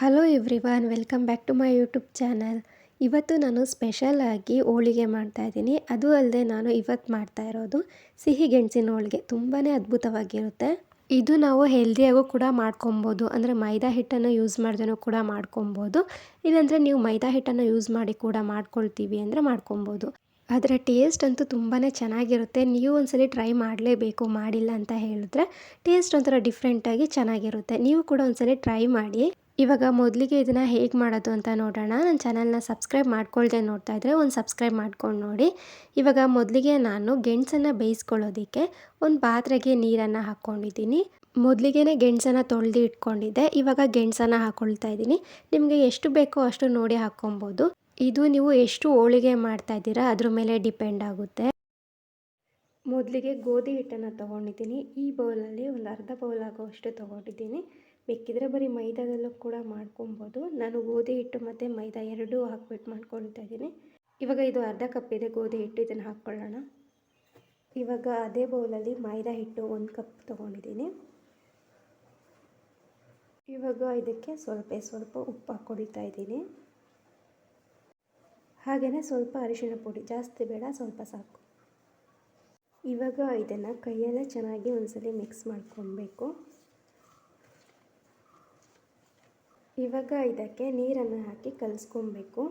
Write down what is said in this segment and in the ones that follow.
Hello everyone welcome back to my YouTube channel ಇವತ್ತು ನಾನು special ಆಗಿ ಹೋಳಿಗೆ ಮಾಡ್ತಾ ಇದ್ದೀನಿ. ಅದು ಅಲ್ಲದೆ ನಾನು ಇವತ್ತು ಮಾಡ್ತಾ ಇರೋದು ಸಿಹಿ ಗೆಣಸಿನ ಹೋಳಿಗೆ. ತುಂಬಾ ಅದ್ಭುತವಾಗಿರುತ್ತೆ. ಇದು ನಾವು ಹೆಲ್ದಿಯಾಗೂ ಕೂಡ ಮಾಡ್ಕೊಬೋದು. ಅಂದರೆ ಮೈದಾ ಹಿಟ್ಟನ್ನು ಯೂಸ್ ಮಾಡ್ದೇ ಕೂಡ ಮಾಡ್ಕೊಬೋದು. ಇಲ್ಲಾಂದರೆ ನೀವು ಮೈದಾ ಹಿಟ್ಟನ್ನು ಯೂಸ್ ಮಾಡಿ ಕೂಡ ಮಾಡ್ಕೊಳ್ತೀವಿ ಅಂದರೆ ಮಾಡ್ಕೊಬೋದು. ಅದರ ಟೇಸ್ಟ್ ಅಂತೂ ತುಂಬಾ ಚೆನ್ನಾಗಿರುತ್ತೆ. ನೀವು ಒಂದ್ಸಲಿ ಟ್ರೈ ಮಾಡಲೇಬೇಕು, ಮಾಡಿಲ್ಲ ಅಂತ ಹೇಳಿದ್ರೆ ಟೇಸ್ಟ್ ಒಂಥರ ಡಿಫ್ರೆಂಟಾಗಿ ಚೆನ್ನಾಗಿರುತ್ತೆ. ನೀವು ಕೂಡ ಒಂದ್ಸಲಿ ಟ್ರೈ ಮಾಡಿ. ಇವಾಗ ಮೊದಲಿಗೆ ಇದನ್ನು ಹೇಗೆ ಮಾಡೋದು ಅಂತ ನೋಡೋಣ. ನನ್ನ ಚಾನಲ್ನ ಸಬ್ಸ್ಕ್ರೈಬ್ ಮಾಡ್ಕೊಳ್ದೆ ನೋಡ್ತಾ ಇದ್ದರೆ ಒಂದು ಸಬ್ಸ್ಕ್ರೈಬ್ ಮಾಡ್ಕೊಂಡು ನೋಡಿ. ಇವಾಗ ಮೊದಲಿಗೆ ನಾನು ಗೆಣಸನ್ನು ಬೇಯಿಸ್ಕೊಳ್ಳೋದಕ್ಕೆ ಒಂದು ಪಾತ್ರೆಗೆ ನೀರನ್ನು ಹಾಕ್ಕೊಂಡಿದ್ದೀನಿ. ಮೊದಲಿಗೆ ಗೆಣಸನ್ನು ತೊಳೆದು ಇಟ್ಕೊಂಡಿದ್ದೆ. ಇವಾಗ ಗೆಣಸನ್ನು ಹಾಕ್ಕೊಳ್ತಾ ಇದ್ದೀನಿ. ನಿಮಗೆ ಎಷ್ಟು ಬೇಕೋ ಅಷ್ಟು ನೋಡಿ ಹಾಕ್ಕೊಬೋದು. ಇದು ನೀವು ಎಷ್ಟು ಹೋಳಿಗೆ ಮಾಡ್ತಾ ಇದ್ದೀರಾ ಅದ್ರ ಮೇಲೆ ಡಿಪೆಂಡ್ ಆಗುತ್ತೆ. ಮೊದಲಿಗೆ ಗೋಧಿ ಹಿಟ್ಟನ್ನು ತೊಗೊಂಡಿದ್ದೀನಿ. ಈ ಬೌಲಲ್ಲಿ ಒಂದು ಅರ್ಧ ಬೌಲ್ ಆಗೋವಷ್ಟು ತೊಗೊಂಡಿದ್ದೀನಿ. ಬೇಕಿದ್ರೆ ಬರೀ ಮೈದಾದಲ್ಲೂ ಕೂಡ ಮಾಡ್ಕೊಬೋದು. ನಾನು ಗೋಧಿ ಹಿಟ್ಟು ಮತ್ತು ಮೈದಾ ಎರಡೂ ಹಾಕ್ಬಿಟ್ಟು ಮಾಡ್ಕೊಳ್ತಾ ಇದ್ದೀನಿ. ಇವಾಗ ಇದು ಅರ್ಧ ಕಪ್ ಇದೆ, ಗೋಧಿ ಹಿಟ್ಟು ಇದನ್ನು ಹಾಕ್ಕೊಳ್ಳೋಣ. ಇವಾಗ ಅದೇ ಬೌಲಲ್ಲಿ ಮೈದಾ ಹಿಟ್ಟು ಒಂದು ಕಪ್ ತೊಗೊಂಡಿದ್ದೀನಿ. ಇವಾಗ ಇದಕ್ಕೆ ಸ್ವಲ್ಪ ಸ್ವಲ್ಪ ಉಪ್ಪು ಹಾಕ್ಕೊಳ್ತಾ ಇದ್ದೀನಿ. ಹಾಗೆಯೇ ಸ್ವಲ್ಪ ಅರಿಶಿಣ ಪುಡಿ, ಜಾಸ್ತಿ ಬೇಡ, ಸ್ವಲ್ಪ ಸಾಕು. ಇವಾಗ ಇದನ್ನು ಕೈಯಲ್ಲೇ ಚೆನ್ನಾಗಿ ಒಂದ್ಸಲಿ ಮಿಕ್ಸ್ ಮಾಡ್ಕೊಬೇಕು. ಇವಾಗ ಇದಕ್ಕೆ ನೀರನ್ನು ಹಾಕಿ ಕಲಿಸ್ಕೊಬೇಕು.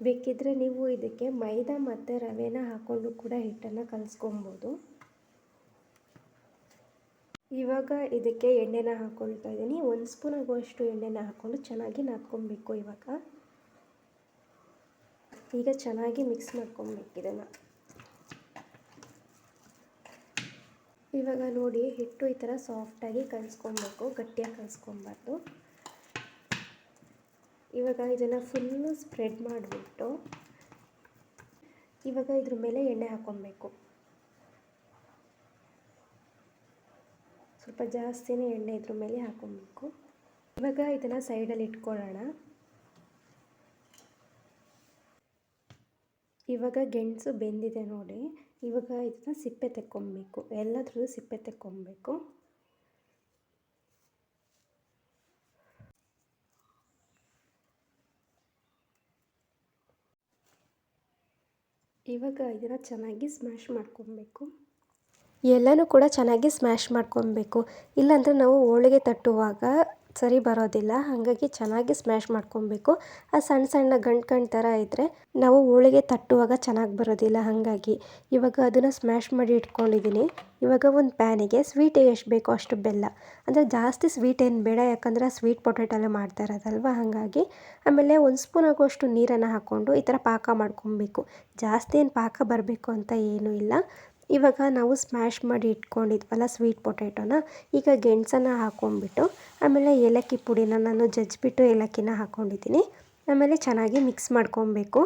ಬೇಕಿದ್ದರೆ ನೀವು ಇದಕ್ಕೆ ಮೈದಾ ಮತ್ತು ರವೆನ ಹಾಕ್ಕೊಂಡು ಕೂಡ ಹಿಟ್ಟನ್ನು ಕಲಿಸ್ಕೊಬೋದು. ಇವಾಗ ಇದಕ್ಕೆ ಎಣ್ಣೆನ ಹಾಕ್ಕೊಳ್ತಾ ಇದ್ದೀನಿ. ಒಂದು ಸ್ಪೂನ್ ಆಗುವಷ್ಟು ಎಣ್ಣೆನ ಹಾಕ್ಕೊಂಡು ಚೆನ್ನಾಗಿ ನಾದ್ಕೊಬೇಕು ಇವಾಗ. ಈಗ ಚೆನ್ನಾಗಿ ಮಿಕ್ಸ್ ಮಾಡ್ಕೊಬೇಕು ಇದನ್ನು. ಇವಾಗ ನೋಡಿ, ಹಿಟ್ಟು ಈ ಥರ ಸಾಫ್ಟಾಗಿ ಕಲಿಸ್ಕೊಬೇಕು, ಗಟ್ಟಿಯಾಗಿ ಕಲಿಸ್ಕೊಬಾರ್ದು. ಇವಾಗ ಇದನ್ನು ಫುಲ್ಲು ಸ್ಪ್ರೆಡ್ ಮಾಡಿಬಿಟ್ಟು, ಇವಾಗ ಇದ್ರ ಮೇಲೆ ಎಣ್ಣೆ ಹಾಕ್ಕೊಬೇಕು ಸ್ವಲ್ಪ ಜಾಸ್ತಿನೇ ಎಣ್ಣೆ ಇದ್ರ ಮೇಲೆ ಹಾಕ್ಕೊಬೇಕು ಇವಾಗ ಇದನ್ನು ಸೈಡಲ್ಲಿ ಇಟ್ಕೊಳ್ಳೋಣ. ಇವಾಗ ಗೆಣಸು ಬೆಂದಿದೆ ನೋಡಿ. ಇವಾಗ ಇದನ್ನ ಸಿಪ್ಪೆ ತೆಕ್ಕೊಬೇಕು. ಎಲ್ಲದ್ರದ್ದು ಸಿಪ್ಪೆ ತೆಕ್ಕೊಬೇಕು. ಇವಾಗ ಇದನ್ನು ಚೆನ್ನಾಗಿ ಸ್ಮ್ಯಾಶ್ ಮಾಡ್ಕೊಬೇಕು. ಎಲ್ಲನೂ ಕೂಡ ಚೆನ್ನಾಗಿ ಸ್ಮ್ಯಾಶ್ ಮಾಡ್ಕೊಬೇಕು. ಇಲ್ಲಾಂದರೆ ನಾವು ಹೋಳಿಗೆ ತಟ್ಟುವಾಗ ಸರಿ ಬರೋದಿಲ್ಲ, ಹಾಗಾಗಿ ಚೆನ್ನಾಗಿ ಸ್ಮ್ಯಾಶ್ ಮಾಡ್ಕೊಬೇಕು. ಆ ಸಣ್ಣ ಸಣ್ಣ ಗಂಟು ಗಂಟು ಥರ ಇದ್ದರೆ ನಾವು ಹೋಳಿಗೆ ತಟ್ಟುವಾಗ ಚೆನ್ನಾಗಿ ಬರೋದಿಲ್ಲ, ಹಾಗಾಗಿ. ಇವಾಗ ಅದನ್ನು ಸ್ಮ್ಯಾಶ್ ಮಾಡಿ ಇಟ್ಕೊಂಡಿದ್ದೀನಿ ಇವಾಗ ಒಂದು ಪ್ಯಾನಿಗೆ ಸ್ವೀಟ್ ಎಷ್ಟು ಬೇಕೋ ಅಷ್ಟು ಬೆಲ್ಲ. ಅಂದರೆ ಜಾಸ್ತಿ ಸ್ವೀಟ್ ಏನು ಬೇಡ, ಯಾಕಂದರೆ ಸ್ವೀಟ್ ಪೊಟೆಟೊಲ್ಲೇ ಮಾಡ್ತಾ ಇರೋದಲ್ವ, ಹಾಗಾಗಿ. ಆಮೇಲೆ ಒಂದು ಸ್ಪೂನ್ ಆಗುವಷ್ಟು ನೀರನ್ನು ಹಾಕ್ಕೊಂಡು ಈ ಥರ ಪಾಕ ಮಾಡ್ಕೊಬೇಕು. ಜಾಸ್ತಿ ಏನು ಪಾಕ ಬರಬೇಕು ಅಂತ ಏನೂ ಇಲ್ಲ. ಇವಾಗ ನಾವು ಸ್ಮ್ಯಾಶ್ ಮಾಡಿ ಇಟ್ಕೊಂಡಿದ್ವಲ್ಲ ಸ್ವೀಟ್ ಪೊಟ್ಯಾಟೋನ ಈಗ ಗೆಣಸನ್ನ ಹಾಕ್ಕೊಂಡ್ಬಿಟ್ಟು ಆಮೇಲೆ ಏಲಕ್ಕಿ ಪುಡಿನ ನಾನು ಜಜ್ಜಿಬಿಟ್ಟು ಏಲಕ್ಕಿನ ಹಾಕ್ಕೊಂಡಿದ್ದೀನಿ ಆಮೇಲೆ ಚೆನ್ನಾಗಿ ಮಿಕ್ಸ್ ಮಾಡ್ಕೊಬೇಕು.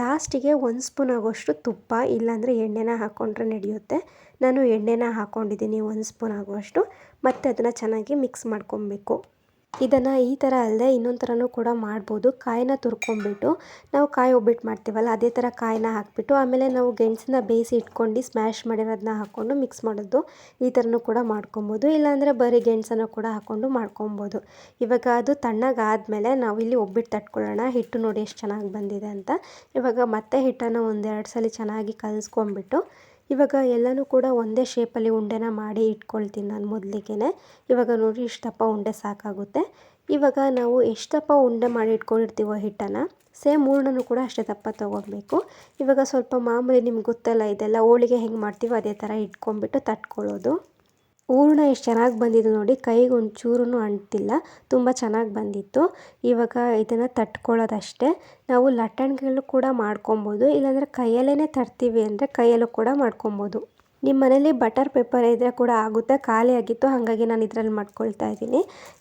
ಲಾಸ್ಟಿಗೆ ಒಂದು ಸ್ಪೂನ್ ಆಗೋಷ್ಟು ತುಪ್ಪ, ಇಲ್ಲಾಂದರೆ ಎಣ್ಣೆನ ಹಾಕ್ಕೊಂಡ್ರೆ ನಡೆಯುತ್ತೆ. ನಾನು ಎಣ್ಣೆನ ಹಾಕ್ಕೊಂಡಿದ್ದೀನಿ ಒಂದು ಸ್ಪೂನ್ ಆಗುವಷ್ಟು ಮತ್ತು ಅದನ್ನು ಚೆನ್ನಾಗಿ ಮಿಕ್ಸ್ ಮಾಡ್ಕೊಬೇಕು. ಇದನ್ನು ಈ ಥರ ಅಲ್ಲದೆ ಇನ್ನೊಂದು ಥರನೂ ಕೂಡ ಮಾಡ್ಬೋದು. ಕಾಯಿನ ತುರ್ಕೊಂಬಿಟ್ಟು ನಾವು ಕಾಯಿ ಒಬ್ಬಿಟ್ಟು ಮಾಡ್ತೀವಲ್ಲ, ಅದೇ ಥರ ಕಾಯಿನ ಹಾಕಿಬಿಟ್ಟು ಆಮೇಲೆ ನಾವು ಗೆಣಸನ್ನ ಬೇಯಿಸಿ ಇಟ್ಕೊಂಡು ಸ್ಮ್ಯಾಶ್ ಮಾಡಿರೋದನ್ನ ಹಾಕ್ಕೊಂಡು ಮಿಕ್ಸ್ ಮಾಡೋದು, ಈ ಥರನೂ ಕೂಡ ಮಾಡ್ಕೊಬೋದು. ಇಲ್ಲಾಂದರೆ ಬರೀ ಗೆಣಸನ್ನು ಕೂಡ ಹಾಕ್ಕೊಂಡು ಮಾಡ್ಕೊಬೋದು. ಇವಾಗ ಅದು ತಣ್ಣಗಾದಮೇಲೆ ನಾವು ಇಲ್ಲಿ ಒಬ್ಬಿಟ್ಟು ತಟ್ಕೊಳ್ಳೋಣ. ಹಿಟ್ಟು ನೋಡಿ ಎಷ್ಟು ಚೆನ್ನಾಗಿ ಬಂದಿದೆ ಅಂತ. ಇವಾಗ ಮತ್ತೆ ಹಿಟ್ಟನ್ನು ಒಂದೆರಡು ಸಲ ಚೆನ್ನಾಗಿ ಕಲಿಸ್ಕೊಂಬಿಟ್ಟು ಇವಾಗ ಎಲ್ಲನೂ ಕೂಡ ಒಂದೇ ಶೇಪಲ್ಲಿ ಉಂಡೆನ ಮಾಡಿ ಇಟ್ಕೊಳ್ತೀನಿ ನಾನು ಮೊದಲಿಗೆ ಇವಾಗ ನೋಡಿ ಇಷ್ಟು ದಪ್ಪ ಉಂಡೆ ಸಾಕಾಗುತ್ತೆ. ಇವಾಗ ನಾವು ಎಷ್ಟು ಉಂಡೆ ಮಾಡಿ ಇಟ್ಕೊಂಡಿರ್ತೀವೋ ಹಿಟ್ಟನ್ನು ಸೇಮ್ ಹೂರ್ಣನು ಕೂಡ ಅಷ್ಟೇ ದಪ್ಪ ತೊಗೊಬೇಕು ಇವಾಗ ಸ್ವಲ್ಪ ಮಾಮೂಲಿ ನಿಮ್ಗೆ ಗೊತ್ತಲ್ಲ, ಇದೆಲ್ಲ ಹೋಳಿಗೆ ಹೆಂಗೆ ಮಾಡ್ತೀವೋ ಅದೇ ಥರ ಇಟ್ಕೊಂಡ್ಬಿಟ್ಟು ತಟ್ಕೊಳ್ಳೋದು ಹೂರ್ಣ ಎಷ್ಟು ಚೆನ್ನಾಗಿ ಬಂದಿದೆ ನೋಡಿ. ಕೈಗೆ ಒಂಚೂರು ಅಂಟಿಲ್ಲ. ತುಂಬ ಚೆನ್ನಾಗಿ ಬಂದಿತ್ತು. ಇವಾಗ ಇದನ್ನು ತಟ್ಕೊಳ್ಳೋದಷ್ಟೇ. ನಾವು ಲಟ್ಟಣಿಗಳು ಕೂಡ ಮಾಡ್ಕೊಬೋದು. ಇಲ್ಲಾಂದರೆ ಕೈಯಲ್ಲೇ ತರ್ತೀವಿ ಅಂದರೆ ಕೈಯಲ್ಲೂ ಕೂಡ ಮಾಡ್ಕೊಬೋದು. ನಿಮ್ಮ ಮನೇಲಿ ಬಟರ್ ಪೇಪರ್ ಇದ್ದರೆ ಕೂಡ ಆಗುತ್ತೆ, ಖಾಲಿ ಆಗಿತ್ತು, ಹಾಗಾಗಿ ನಾನು ಇದರಲ್ಲಿ ಮಾಡ್ಕೊಳ್ತಾ ಇದ್ದೀನಿ.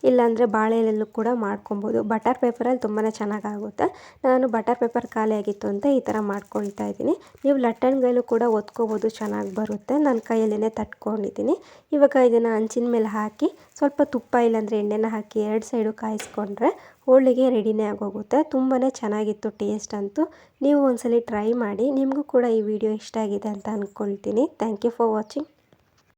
ಇಲ್ಲಾಂದರೆ ಬಾಳೆ ಎಲೆಯಲ್ಲೂ ಕೂಡ ಮಾಡ್ಕೊಬೋದು. ಬಟರ್ ಪೇಪರಲ್ಲಿ ತುಂಬಾ ಚೆನ್ನಾಗಾಗುತ್ತೆ. ನಾನು ಬಟರ್ ಪೇಪರ್ ಖಾಲಿ ಆಗಿತ್ತು ಅಂತ ಈ ಥರ ಮಾಡ್ಕೊಳ್ತಾ ಇದ್ದೀನಿ. ನೀವು ಲಟ್ಟಣ್ಗೈಲೂ ಕೂಡ ಒತ್ಕೋಬೋದು, ಚೆನ್ನಾಗಿ ಬರುತ್ತೆ. ನಾನು ಕೈಯಲ್ಲೇ ತಟ್ಕೊಂಡಿದ್ದೀನಿ. ಇವಾಗ ಇದನ್ನು ಹಂಚಿನ ಮೇಲೆ ಹಾಕಿ ಸ್ವಲ್ಪ ತುಪ್ಪ ಇಲ್ಲಾಂದರೆ ಎಣ್ಣೆನ ಹಾಕಿ ಎರಡು ಸೈಡು ಕಾಯಿಸ್ಕೊಂಡ್ರೆ ಹೋಳಿಗೆ ರೆಡಿನೇ ಆಗೋಗುತ್ತೆ. ತುಂಬಾ ಚೆನ್ನಾಗಿತ್ತು ಟೇಸ್ಟ್ ಅಂತೂ. ನೀವು ಒಂದ್ಸಲಿ ಟ್ರೈ ಮಾಡಿ. ನಿಮಗೂ ಕೂಡ ಈ ವಿಡಿಯೋ ಇಷ್ಟ ಆಗಿದೆ ಅಂತ ಅಂದ್ಕೊಳ್ತೀನಿ ಥ್ಯಾಂಕ್ ಯು ಫಾರ್ ವಾಚಿಂಗ್